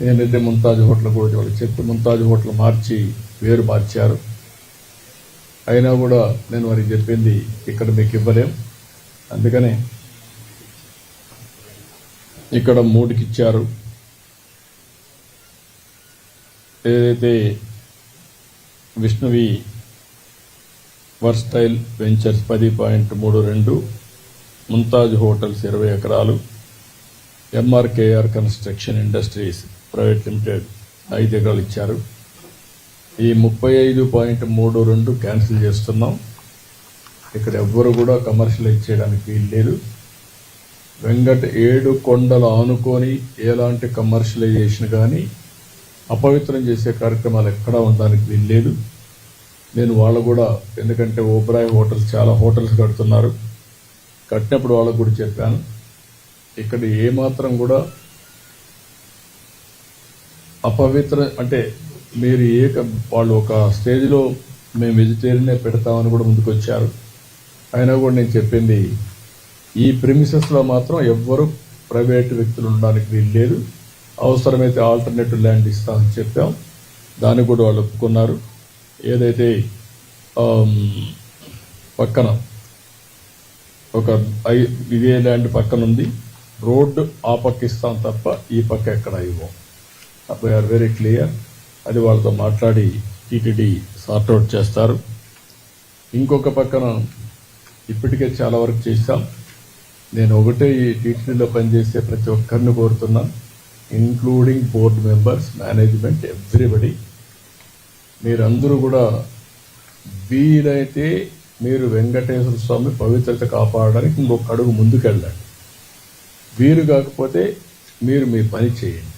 నేనైతే ముంతాజ్ హోటల్ కూడా వాళ్ళకి చెప్పి ముంతాజ్ హోటల్ మార్చి వేరు మార్చారు. అయినా కూడా నేను వారికి చెప్పింది ఇక్కడ మీకు ఇవ్వలేం. అందుకనే ఇక్కడ మూడుకి ఇచ్చారు. ఏదైతే విష్ణువి వర్స్టైల్ వెంచర్స్ పది పాయింట్ మూడు రెండు ముంతాజ్ హోటల్స్ ఇరవై ఎకరాలు MRKR construction industries private limited ఐదు ఎకరాలు ఇచ్చారు. ఈ ముప్పై ఐదు పాయింట్ మూడు రెండు క్యాన్సిల్ చేస్తున్నాం. ఇక్కడ ఎవ్వరు కూడా కమర్షియలైజ్ చేయడానికి వీలు లేదు. వెంకట ఏడు కొండలు ఆనుకొని ఎలాంటి కమర్షియలైజేషన్ కానీ అపవిత్రం చేసే కార్యక్రమాలు ఎక్కడా ఉండడానికి వీలు లేదు. నేను వాళ్ళు కూడా ఎందుకంటే ఓబ్రాయ్ హోటల్స్ చాలా హోటల్స్ కడుతున్నారు. కట్టినప్పుడు వాళ్ళకు కూడా చెప్పాను. ఇక్కడ ఏమాత్రం కూడా అపవిత్ర అంటే మీరు ఏ వాళ్ళు ఒక స్టేజ్లో మేము వెజిటేరియనే పెడతామని కూడా ముందుకు వచ్చారు అయినా కూడా నేను చెప్పింది ఈ ప్రిమిసెస్లో మాత్రం ఎవ్వరు ప్రైవేట్ వ్యక్తులు ఉండడానికి వీలు లేదు. అవసరమైతే ఆల్టర్నేటివ్ ల్యాండ్ ఇస్తామని చెప్పాం. దాన్ని కూడా వాళ్ళు ఒప్పుకున్నారు. ఏదైతే పక్కన ఒక ఐ ఇదే ల్యాండ్ పక్కన ఉంది రోడ్డు ఆ పక్క ఇస్తాం తప్ప ఈ పక్క ఎక్కడ ఇవ్వం. ఆర్ వెరీ క్లియర్ అది వాళ్ళతో మాట్లాడి టీటీడీ సార్ట్అవుట్ చేస్తారు. ఇంకొక పక్కన ఇప్పటికే చాలా వరకు చేశాం. నేను ఒకటే ఈ టీటీడీలో పనిచేసే ప్రతి ఒక్కరిని కోరుతున్నా including board members management everybody మీరందరూ కూడా వీలైతే మీరు వెంకటేశ్వర స్వామి పవిత్రత కాపాడడానికి ఇంకొక అడుగు ముందుకెళ్ళండి. వీరు కాకపోతే మీరు మీ పని చేయండి.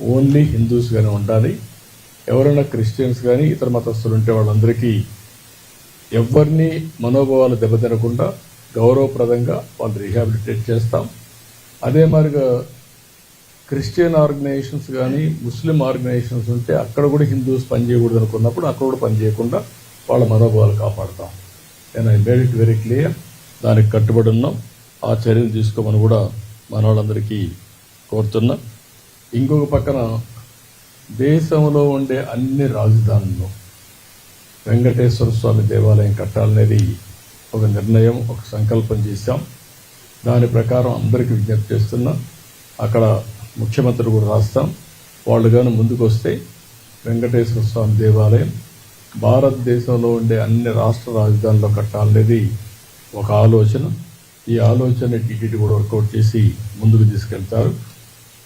ఓన్లీ హిందూస్ కానీ ఉండాలి. ఎవరైనా క్రిస్టియన్స్ కానీ ఇతర మతస్థులు ఉంటే వాళ్ళందరికీ ఎవరిని మనోభావాలు దెబ్బతినకుండా గౌరవప్రదంగా వాళ్ళు రీహాబిలిటేట్ చేస్తాం. అదే మాదిరిగా క్రిస్టియన్ ఆర్గనైజేషన్స్ కానీ ముస్లిం ఆర్గనైజేషన్స్ ఉంటే అక్కడ కూడా హిందూస్ పనిచేయకూడదు అనుకున్నప్పుడు అక్కడ కూడా పనిచేయకుండా వాళ్ళ మనోభావాలు కాపాడుతాం. నేను I made it very clear దానికి కట్టుబడి ఉన్నాం. ఆ చర్యలు తీసుకోమని కూడా మన వాళ్ళందరికీ కోరుతున్నాం. ఇంకొక పక్కన దేశంలో ఉండే అన్ని రాజధానుల్లో వెంకటేశ్వర స్వామి దేవాలయం కట్టాలనేది ఒక నిర్ణయం ఒక సంకల్పం చేశాం. దాని ప్రకారం అందరికీ విజ్ఞప్తి చేస్తున్నా అక్కడ ముఖ్యమంత్రి కూడా రాస్తాం. వాళ్ళు కానీ ముందుకు వస్తే వెంకటేశ్వర స్వామి దేవాలయం భారతదేశంలో ఉండే అన్ని రాష్ట్ర రాజధానుల్లో కట్టాలనేది ఒక ఆలోచన. ఈ ఆలోచన టీటీడీ కూడా వర్కౌట్ చేసి ముందుకు తీసుకెళ్తారు.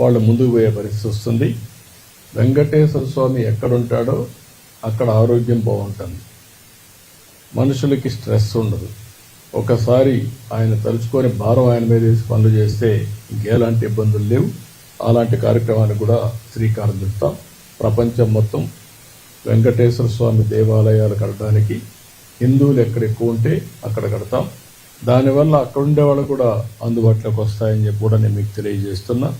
వాళ్ళు ముందుకు పోయే పరిస్థితి వస్తుంది. వెంకటేశ్వర స్వామి ఎక్కడుంటాడో అక్కడ ఆరోగ్యం బాగుంటుంది. మనుషులకి స్ట్రెస్ ఉండదు. ఒకసారి ఆయన తలుచుకొని భారం ఆయన మీద వేసి పనులు చేస్తే ఇంకేలాంటి ఇబ్బందులు లేవు. అలాంటి కార్యక్రమానికి కూడా శ్రీకారం చుడతాం ప్రపంచం మొత్తం వెంకటేశ్వర స్వామి దేవాలయాలు కట్టడానికి హిందువులు ఎక్కడ ఎక్కువ ఉంటే అక్కడ కడతాం. దానివల్ల అక్కడ ఉండే వాళ్ళు కూడా అందుబాటులోకి వస్తాయని చెప్పి కూడా నేను మీకు తెలియజేస్తున్నా.